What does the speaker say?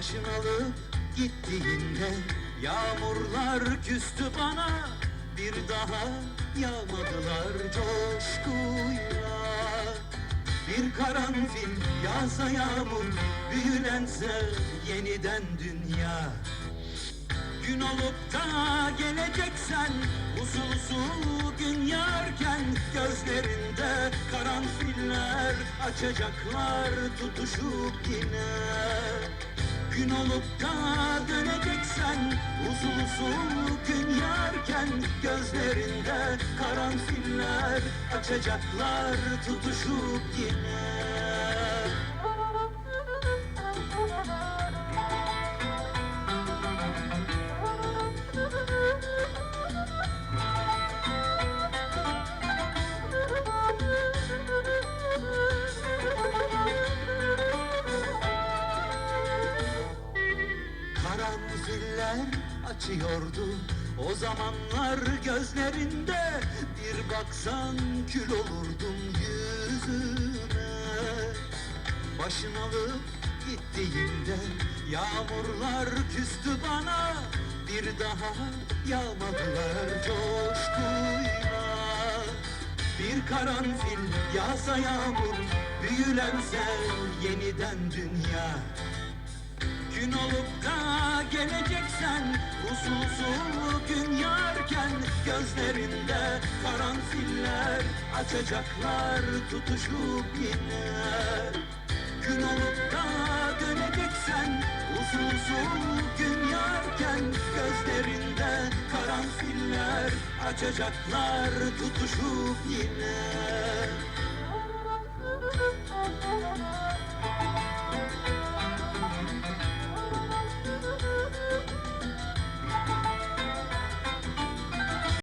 Başın gittiğinde. Yağmurlar küstü bana Bir daha yağmadılar coşkuyla. Bir karanfil yağsa yağmur Büyülense yeniden dünya. Gün olup da geleceksen Usul usul gün yarken Gözlerinde karanfiller Açacaklar tutuşup yine Gün olup da döneceksen Usul usul gün yarken Gözlerinde karanfiller Açacaklar tutuşup yine Karanfiller açıyordu. O zamanlar gözlerinde Bir baksan kül olurdum yüzüne Başın alıp gittiğinde yağmurlar küstü bana. Bir daha yağmadılar coşkuyla. Bir karanfil yağsa yağmur büyülense yeniden dünya. Gün olup da geleceksen Usul gün yarken Gözlerinde karanfiller Açacaklar tutuşup yine Gün olup da döneceksen usul gün yarken Gözlerinde karanfiller Açacaklar tutuşup yine